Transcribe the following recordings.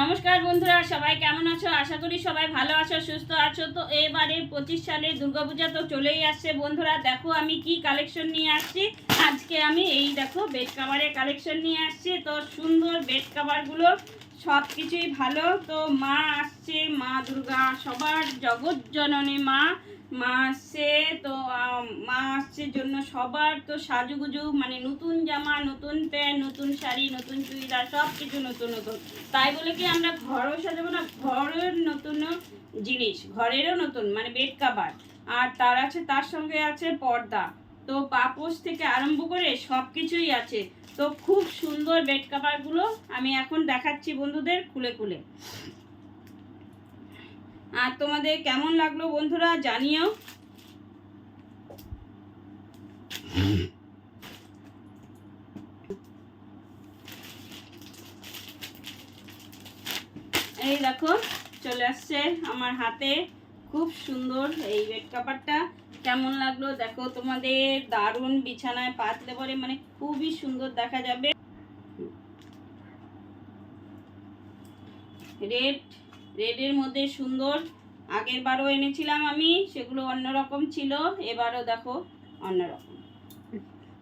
নমস্কার বন্ধুরা, সবাই কেমন আছো? আশা করি সবাই ভালো আছো, সুস্থ আছো। তো এবারে পঁচিশ সালে দুর্গাপূজা তো চলেই আসছে বন্ধুরা। দেখো আমি কি কালেকশন নিয়ে আসছি। আজকে আমি এই দেখো বেড কাভারের কালেকশন নিয়ে আসছি। তো সুন্দর বেড কাভারগুলো সব কিছুই ভালো। তো মা আসছে, মা দুর্গা সবার জগৎ জননী মা। মা আসছে, তো মা আসছে জন্য সবার তো সাজুগুজু মানে নতুন জামা, নতুন প্যান্ট, নতুন শাড়ি, নতুন চুড়িদার সব কিছু নতুন নতুন। তাই বলে কি আমরা ঘরও সাজাবো না, ঘরের নতুন জিনিস, ঘরেরও নতুন মানে বেড কাভার আর তার আছে, তার সঙ্গে আছে পর্দা। তো পাপোশ থেকে আরম্ভ করে সব কিছুই আছে। তো খুব সুন্দর বেড কাভারগুলো আমি এখন দেখাচ্ছি বন্ধুদের খুলে খুলে। আর তোমাদের কেমন লাগল বন্ধুরা জানিও। এই দেখো, চলে আসছে আমার হাতে। খুব সুন্দর এই বেড কাভারটা। কেমন লাগল? দেখো তোমাদের দারুণ বিছানায় পাতলে পরে মানে খুবই সুন্দর দেখা যাবে। রেড, রেডের মধ্যে সুন্দর, আগের বারও এনেছিলাম আমি, সেগুলো অন্যরকম ছিল, এবারও দেখো অন্যরকম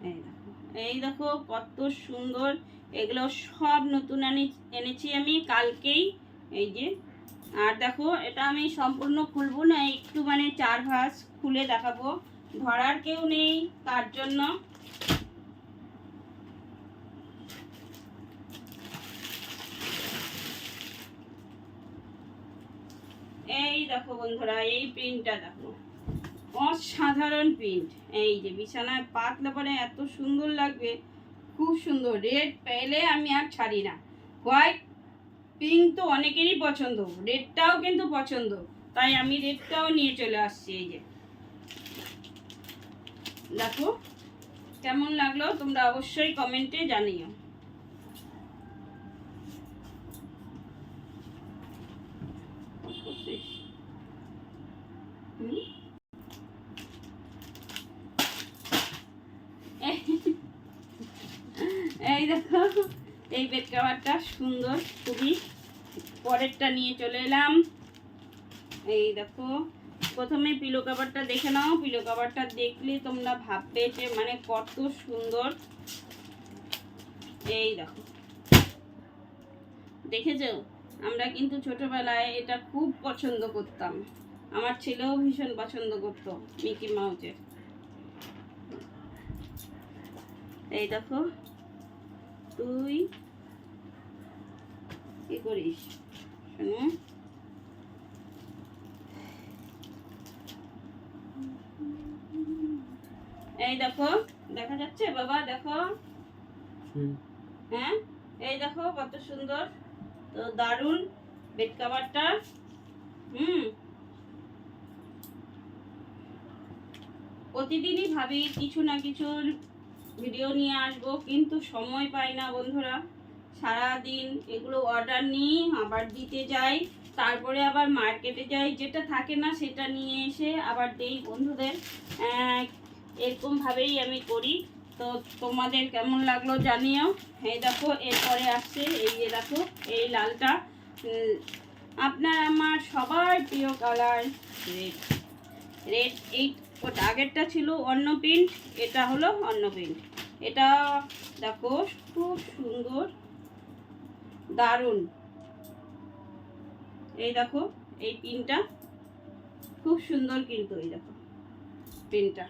এই দেখো এই দেখো কত সুন্দর, এগুলো সব নতুন এনেছি আমি কালকেই, এই যে আর দেখো, এটা আমি সম্পূর্ণ খুলবো না, একটু মানে চার ভাঁজ খুলে দেখাবো। ধরার কেউ নেই তার জন্য। এই দেখো বন্ধুরা, এই প্রিন্টটা দেখো। অসাধারণ প্রিন্ট। এই যে বিছানায় পাতলে পরে এত সুন্দর লাগবে, খুব সুন্দর। রেড পেলে আমি আর ছাড়ি না। হোয়াইট পিঙ্ক তো অনেকেরই পছন্দ রেডটাও কিন্তু পছন্দ, তাই আমি রেডটাও নিয়ে চলে আসছি এই যে দেখো, কেমন লাগল তোমরা অবশ্যই কমেন্টে জানিও হুম? এই দেখো এই বেড কাভারটা সুন্দর, খুবই। পরেরটা নিয়ে চলে এলাম। এই দেখো, প্রথমে পিলো কাভারটা দেখে নাও। পিলো কাভারটা দেখলে তোমরা ভাববে যে মানে কত সুন্দর। এই দেখো। দেখেছ? আমরা কিন্তু ছোটবেলায় এটা খুব পছন্দ করতাম। আমার ছেলেও ভীষণ পছন্দ করতো মিকি মাউসের। এই দেখো। তুই কি করিস? শোনো? এই দেখো দেখা যাচ্ছে বাবা দেখো। হ্যাঁ? এই দেখো কত সুন্দর। তো দারুণ বেড কাভারটা হুম। প্রতিদিনই ভাবি কিছু না কিছুর ভিডিও নিয়ে আসব, কিন্তু সময় পাই না বন্ধুরা। সারা দিন এগুলো অর্ডার নিই আবার দিতে যাই, তারপরে আবার মার্কেটে যাই, যেটা থাকে না সেটা নিয়ে এসে আবার দেই বন্ধুদের। এরকমভাবেই আমি করি। তো তোমাদের কেমন লাগল জানিও। এই দেখো, এরপরে আসছে, এই যে দেখো, এই লালটা। আপনার আমার সবার প্রিয় কালার রেড রেড এই ওটা আগেরটা ছিল অন্য প্রিন্ট এটা হলো অন্য প্রিন্ট এটা দেখো, খুব সুন্দর, দারুণ। এই দেখো, এই পিনটা খুব সুন্দর কিন্তু এই দেখো পিনটা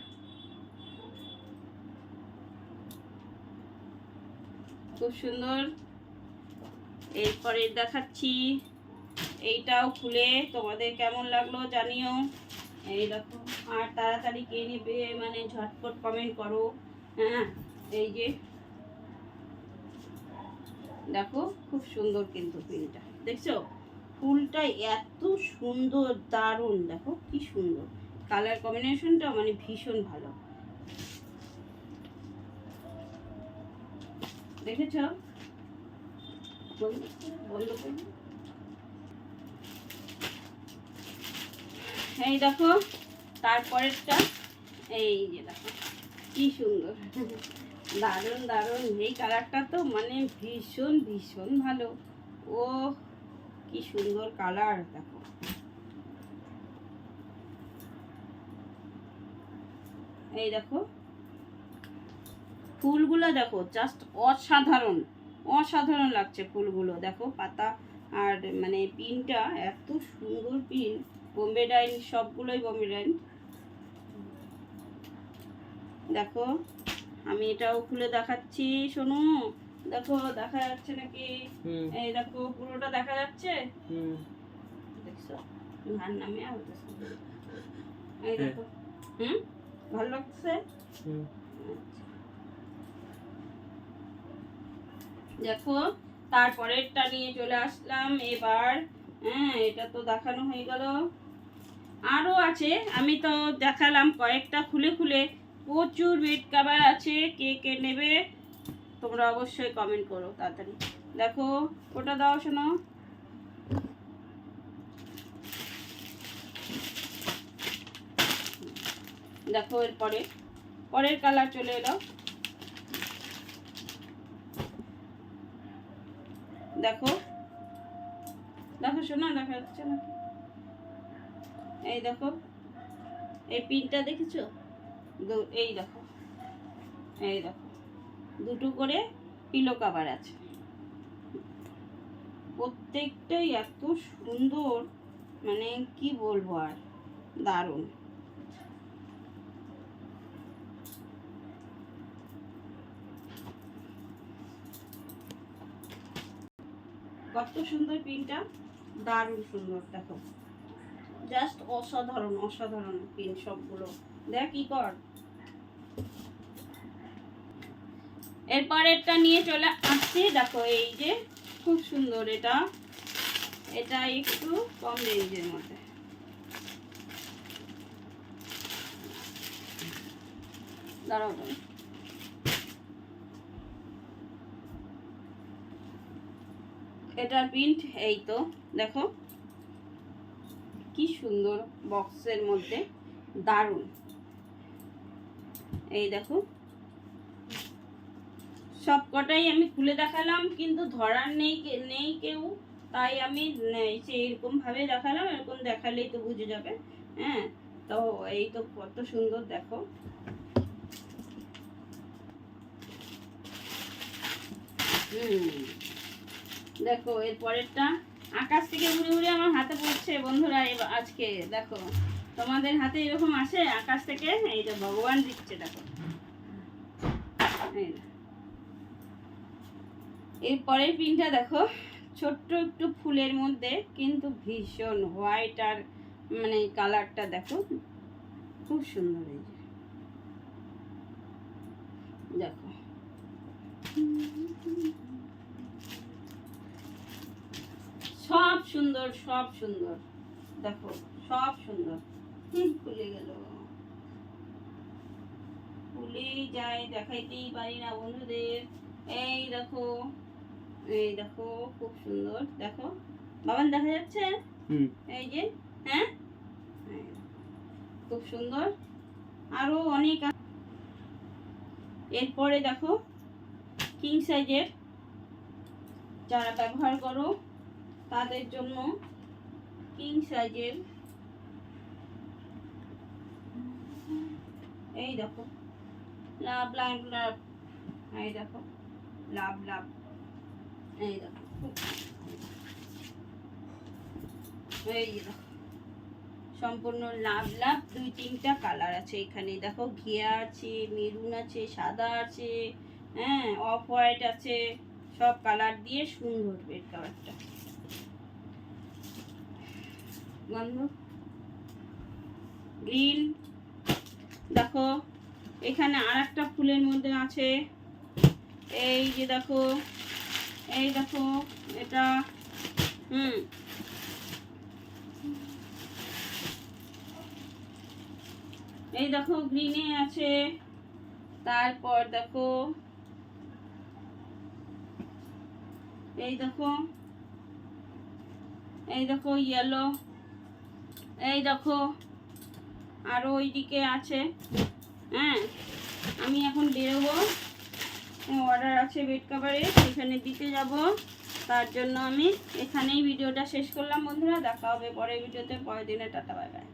খুব সুন্দর। এরপরে দেখাচ্ছি, এইটাও খুলে তোমাদের কেমন লাগল জানিও। এই দেখো। আর তাড়াতাড়ি কে নেবে মানে ঝটপট কমেন্ট করো। হ্যাঁ এই যে। দেখো, খুব সুন্দর কিন্তু পিনটা দেখছ? ফুলটা এত সুন্দর, দারুণ। দেখো, কি সুন্দর। কালার কম্বিনেশনটা মানে ভীষণ ভালো। দেখেছ? বন্ধ। এই দেখো। তারপরেরটা এই যে দেখো, কি সুন্দর। দারুণ দারুণ। এই কালারটা তো মানে ভীষণ ভীষণ ভালো। ও কি সুন্দর কালার, দেখো। এই দেখো, ফুলগুলো দেখো জাস্ট অসাধারণ। অসাধারণ লাগছে ফুলগুলো, দেখো, পাতা আর মানে পিনটা, এত সুন্দর পিন। বোম্বে ডাইন সবগুলোই বোম্বে ডাইন দেখো আমি এটাও খুলে দেখাচ্ছি শোনো দেখো দেখা যাচ্ছে নাকি? এই দেখো পুরোটা দেখা যাচ্ছে? দেখছ? নামে এই দেখো। হুম? ভালো লাগছে? দেখো তারপরেরটা নিয়ে চলে আসলাম। এবার হ্যাঁ এটা তো দেখানো হয়ে গেল। আরও আছে আমি তো দেখালাম কয়েকটা খুলে খুলে। প্রচুর বেড কাভার আছে, কে কে নেবে তোমরা অবশ্যই কমেন্ট করো তাড়াতাড়ি। দেখো, ওটা দাও শোনো। দেখো এরপরে, পরের কালার চলে এলো। দেখো দেখো শোনা, দেখা যাচ্ছে না এই দেখো, এই পিনটা দেখেছ? এই দেখো। এই দেখো। দুটো করে পিলো কাভার আছে। প্রত্যেকটাই এত সুন্দর মানে কি বলব আর, দারুণ। কত সুন্দর পিনটা দারুণ সুন্দর, দেখো। জাস্ট অসাধারণ অসাধারণ পিন সবগুলো। দেখ কি কর। এরপরেরটা নিয়ে চলে আসছি। দেখো এই যে, খুব সুন্দর এটা। এটা একটু কম রেঞ্জের মধ্যে। দাঁড়াও এটার প্রিন্ট এই তো, দেখো। কি সুন্দর বক্সের মধ্যে। দারুণ। এই দেখো। সব কটাই আমি খুলে দেখালাম, কিন্তু ধরার নেই নেই কেউ। তাই আমি নে- সে এরকম ভাবে দেখালাম, এরকম দেখালেই তো বুঝে যাবে। হ্যাঁ তো এই তো কত সুন্দর, দেখো। দেখো এর পরেরটা আকাশ থেকে ঘুরে ঘুরে আমার হাতে পড়ছে বন্ধুরা আজকে, দেখো। তোমাদের হাতে এরকম আসে আকাশ থেকে? এইটা ভগবান দিচ্ছে, দেখো। এর পরের পিনটা দেখো, ছোট্ট একটু ফুলের মধ্যে, কিন্তু ভীষণ হোয়াইট আর মানে কালারটা দেখো, খুব সুন্দর এই দেখো। সব সুন্দর সব সুন্দর। দেখো, সব সুন্দর। গেল। যায় দেখাইতেই পারি না বন্ধুদের। এই দেখো এই দেখো খুব সুন্দর। দেখো বাবান দেখা যাচ্ছে? এই যে হ্যাঁ? খুব সুন্দর। আরও অনেক এরপরে দেখো কিং সাইজের যারা ব্যবহার করো তাদের জন্য কিং সাইজের এই দেখো। লাভ লাভ লাভ। এই দেখো। লাভ লাভ। এই দেখো। এই দেখো। সম্পূর্ণ লাভ লাভ। দুই, তিনটা কালার আছে এখানে। দেখো, ঘিয়া আছে, মেরুন আছে, সাদা আছে হ্যাঁ অফ হোয়াইট আছে। সব কালার দিয়ে সুন্দর বেড কালারটা। গ্রিন। দেখো, এখানে আর একটা ফুলের মধ্যে আছে। এই যে দেখো, এই দেখো, এটা, হুম। এই দেখো গ্রিনে আছে। তারপর দেখো, এই দেখো এই দেখো ইয়েলো এই দেখো আরও ওইদিকে আছে। হ্যাঁ আমি এখন বেরোবো। অর্ডার আছে বেড কাভারে সেখানে দিতে যাব। তার জন্য আমি এখানেই ভিডিওটা শেষ করলাম, বন্ধুরা। দেখা হবে পরের ভিডিওতে। পরের দিনে, টাটা বাই বাই